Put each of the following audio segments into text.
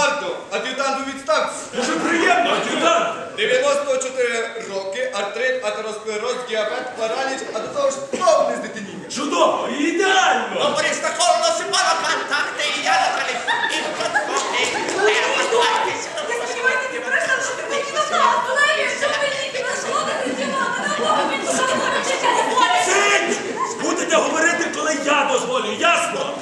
Едвардо, ад'ютант у відставці. Дуже приємно, ад'ютант! 94 роки, артрит, атеросклероз, діабет, параліч, а до того ж повне здитиніння. Чудово, ідеально. Лабориста коло сипала контакти, і я локаліст. І подходи. Я сподіваюся, ти перестав, що ти мені додав. Навіщо мені тебе шкода працювати? На Бога мені що говорити, що не говориш? Сидь! Будете говорити, коли я дозволю, ясно?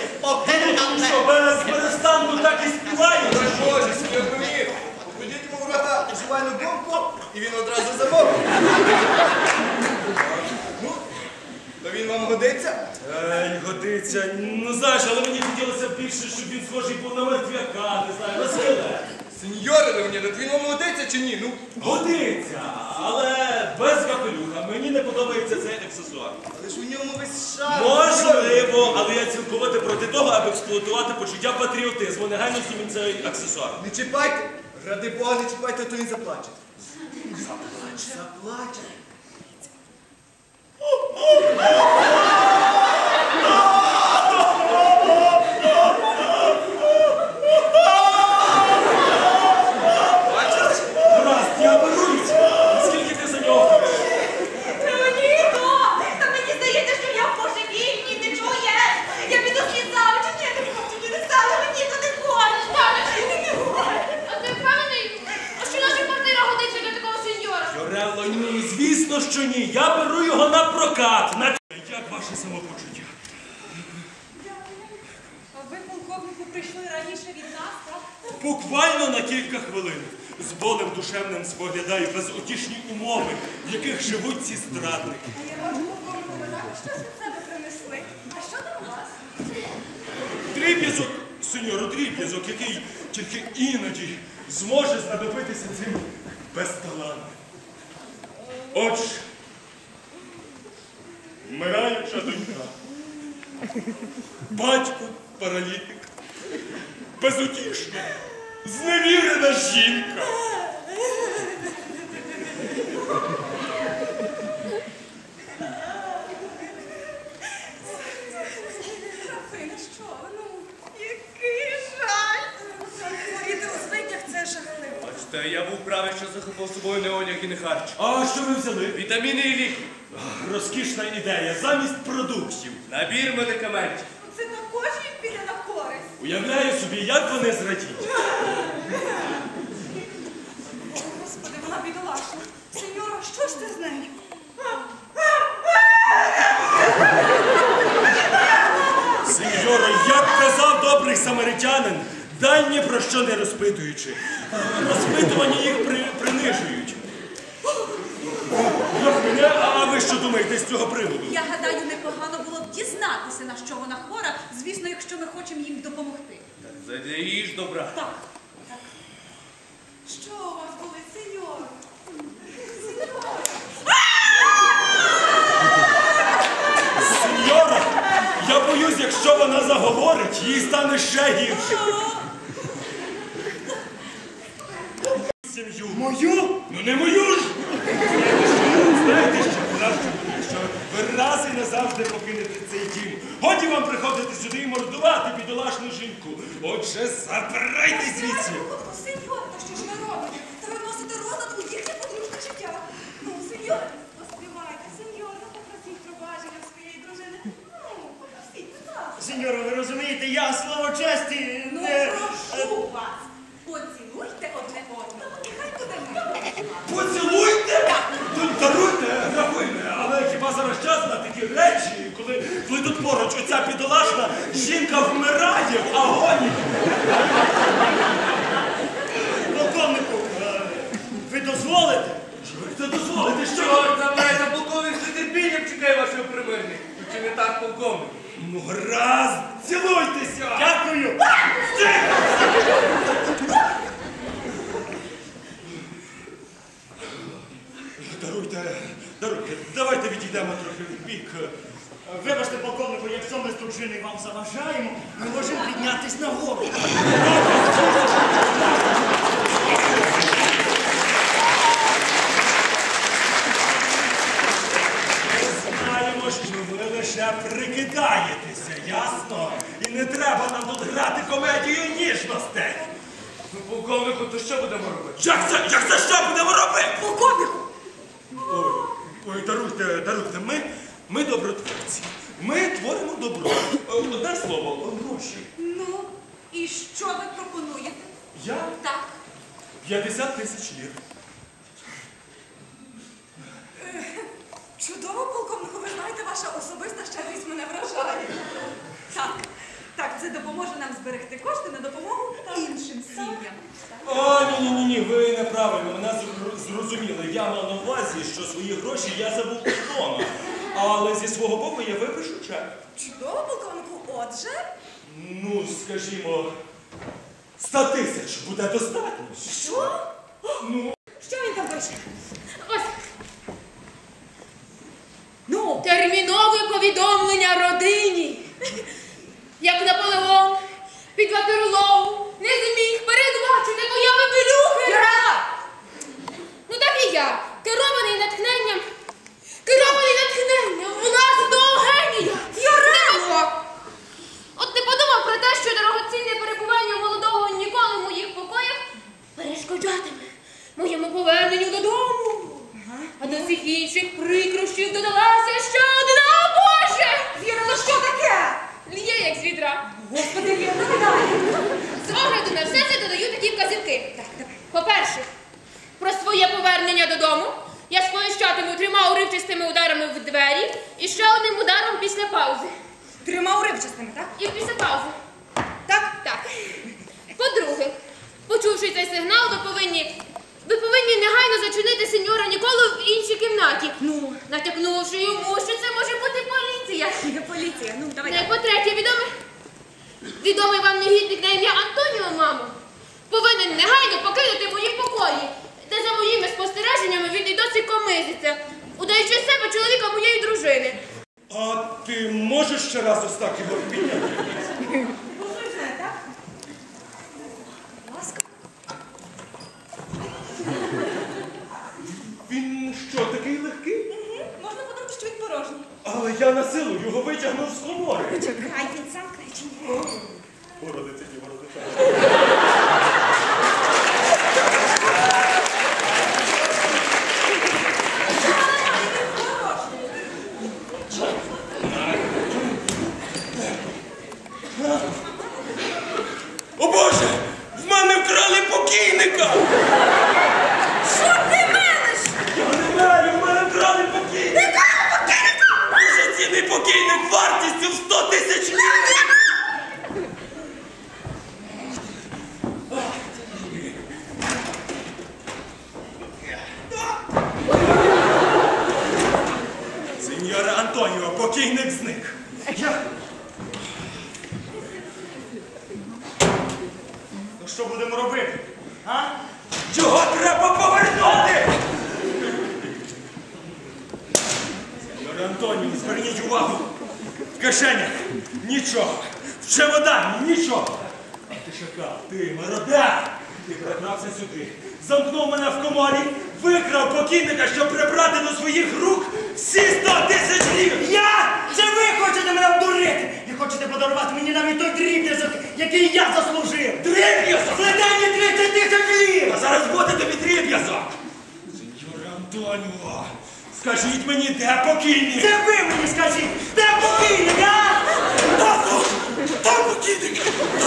Що без перестанку так і співають? Боже, сеньор Домір, покладіть йому в рота жувальну гумку, і він одразу замовить. Ну, то він вам годиться? Ей. Ну знаєш, але мені хотілося більше, щоб він схожий був на мертвяка, не знаю, на скелет. Сеньоре Леонідо, то він вам годиться чи ні? Ну, Годиться, але без капелюха. Мені не подобається цей аксесуар. але ж у ньому весь шар. Можливо, але я цілковито проти того, аби експлуатувати почуття патріотизму. Негайно зніміть цей аксесуар. Не чіпайте, ради Бога, не чіпайте, а то він заплаче. Заплаче. Заплаче. Гаразд, я беру. Скільки ти за нього хочеш? Леонідо, та мені здається, що я божевільні, ти чуєш? Я піду слізав, чи ні, не хочу, ні, не стала, мені то не хочеш. Ти не хочеш. А ти впевнений? А що наша квартира годиться для такого сеньора? Йорело, ні, звісно, що ні. Я беру його на прокат. На... Як ваше самопочуття? А ви, полковнику, прийшли раніше від нас, так? Буквально на кілька хвилин. З болем душевним споглядаю безутішні умови, в яких живуть ці страдники. А я бачу, полковнику, ви також щось від себе принесли. А що там у вас? Дріб'язок, сеньоро, дріб'язок, який тільки іноді зможе знадобитися цим безталанним. Отже, вмираюча донька, батько паралітик, безутішна, зневірена жінка. Графиня, що? ви? Ну, який жаль. Хворіти у звитях це Бачите, я був правий, що захопив з собою не одяг і не харч. А що ви взяли? Вітаміни і ліки. Розкішна ідея, замість продуктів. Набір медикаментів. Це також їм піде на користь. Уявляю собі, як вони зрадіють. Господи, вона бідолашна. Сеньора, що ж ти з нею? Сеньоро, як казав добрий самаритянин, дай ні про що не розпитуючи. Розпитування їх при, принижують. Графиня, а ви що думаєте з цього приводу? Я гадаю, непогано було б дізнатися, на що вона хвора, звісно, якщо ми хочемо їм допомогти. Задля її ж добра. Так. Що у вас болить, сеньора? Сеньора, я боюсь, якщо вона заговорить, їй стане ще гірше. Сім'ю. Мою? Ну не мою ж! Знаєте, що краще буде, якщо ви раз і назавжди покинете цей дім. Годі вам приходити сюди і мордувати бідолашну жінку. Отже, забирайте звідси. Ну, сеньора, та що ж ви робите? Та ви носите розлад у їхнє подружне життя. Ну, сеньора, поспівайте, сеньора, попросіть пробачення в своєї дружини. Ну, попросіть, будь ласка. Сеньоро, ви розумієте, я слово честі Ну, не... прошу вас, поцілуйте одне одного. І хай буде мир. Поцілуйте! Тут даруйте, графине, але хіба зараз час на такі речі, коли, коли тут поруч оця бідолашна жінка вмирає в агонії. Полковнику, е, ви дозволите? Це дозволите, що? Там навіть полковник з нетерпінням чекає вашого примирення. Чи не так, полковник? Ну, гаразд, цілуйтеся! Дякую. Даруйте, даруйте, давайте відійдемо трохи в бік. Вибачте, полковнику, якщо ми з дружиною вам заважаємо, ми можемо піднятись нагору. Знаємо, що ви лише прикидаєтеся, ясно? І не треба нам тут грати комедію ніжностей. Ну, полковнику, то що будемо робити? Як це, як це що будемо робити? Полковнику! Ой, ой, даруйте, даруйте, ми, добротворці. Ми творимо добро. Е, Одне слово, гроші. Ну, і що ви пропонуєте? Я Так. 50 тисяч лір. Чудово, полковнику, ви знаєте, ваша особиста щедрість мене вражає. Так. Так, це допоможе нам зберегти кошти на допомогу іншим сім'ям. О, ні, ні, ні, ні, ви неправильно мене зр- зрозуміли. Я мав на увазі, що свої гроші я забув вдома. Але зі свого боку я випишу чек. Чудово, полковнику, отже. Ну, скажімо, 100 тисяч буде достатньо. Що? Ну, Що він там пише? Ось Ну, термінове повідомлення родині. Як Наполеон під Ватерлоу не зміг передбачити появи пилюхи. Ну так і я, керований натхненням, керований натхненням власного генія. Не було. От не подумав про те, що дорогоцінне перебування молодого ніколи в моїх покоях перешкоджатиме моєму поверненню додому. А до всіх інших прикрощів додалася ще одна Боже! Віра, ну що таке? Лє як з відра. Господи, Віра, ну далі. З огляду на все це додаю такі вказівки. Так. По-перше, про своє повернення додому я сповіщатиму трьома уривчастими ударами в двері і ще одним ударом після паузи. Трьома уривчастими, так? І після паузи. Так. Так. По-друге, почувши цей сигнал, ви повинні. Ви повинні негайно зачинити сеньора Ніколу в іншій кімнаті. Ну, Натякнувши йому, що це може бути поліція. поліція, ну давай. Не по-третє, відомий, відомий вам негідник на ім'я Антоніо, мамо, повинен негайно покинути мої покої, моїми спостереженнями він і досі комизиться, удаючи себе чоловіка моєї дружини. а ти можеш ще раз ось так його підняти? Він що, такий легкий? Угу. Можна подумати, що він порожній. Але я на силу його витягнув з комори. Чекай, він сам кричить. Городиці, ті городиці. О Боже! В мене вкрали покійника! Що ти мелиш? Я не знаю, в мене вкрали покійника! Якого покинута? Дуже цінний покійник вартістю в 100 тисяч гривень! Сеньоре Антоніо, покійник зник. Ну що будемо робити? А? Його треба повернути! Сеньоре Антоніо, зверніть увагу. В кишенях нічого. В чемодані нічого. А ти шакал, ти мародер! Ти прибрався сюди, замкнув мене в коморі, викрав покійника, щоб прибрати до своїх рук всі 100 тисяч гривень! Я? Це ви хочете мене обдурити? І хочете подарувати мені навіть той дріб'язок, який я заслужив? Дріб'язок! Злетені 30 тисяч лів! А зараз буде тобі дріб'язок! Сеньоре Антоніо, скажіть мені, де покійник? Це ви мені скажіть, де покійник, а? タンゴタ聞いてくれ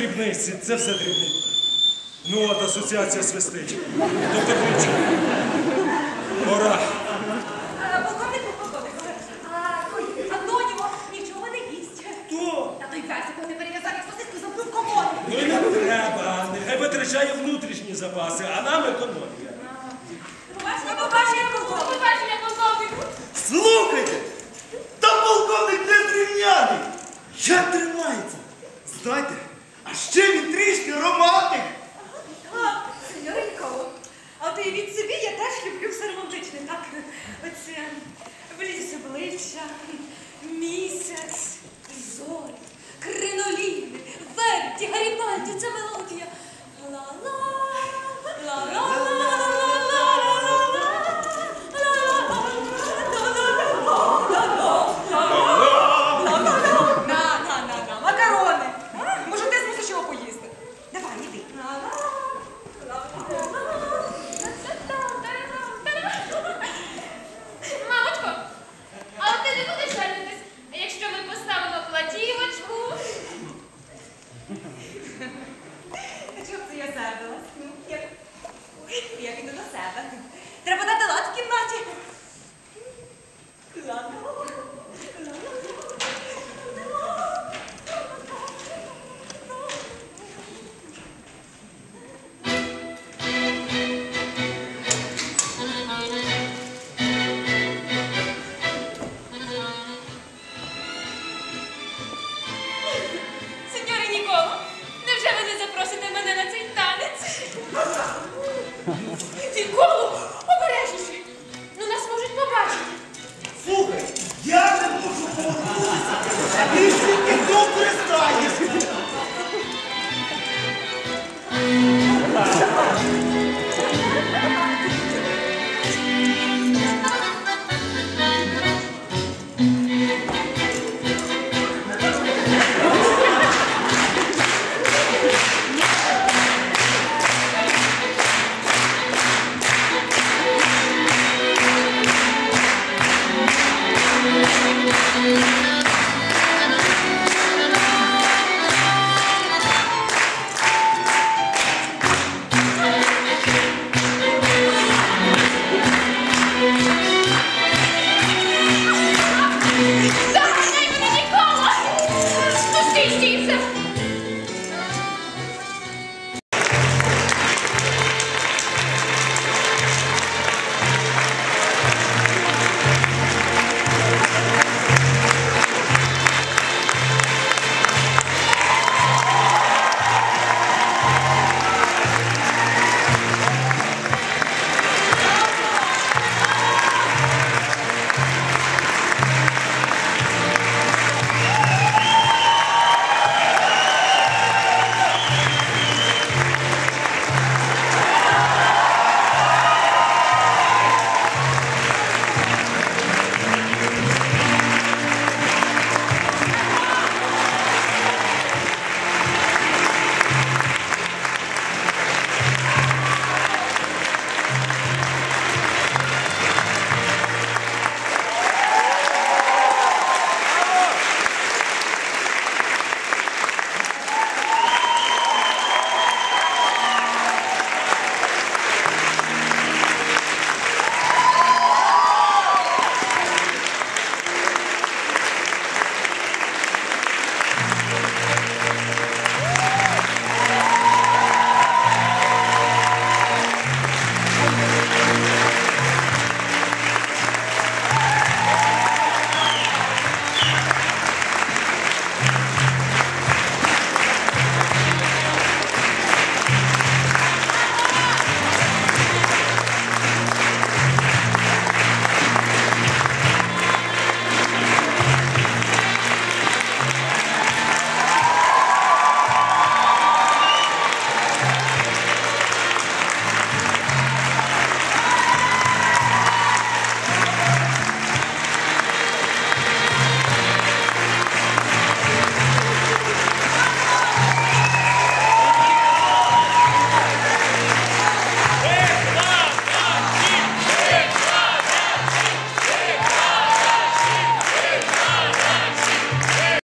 дрібниці, це все дрібниці. Ну от асоціація свистить. До Петричка. Пора.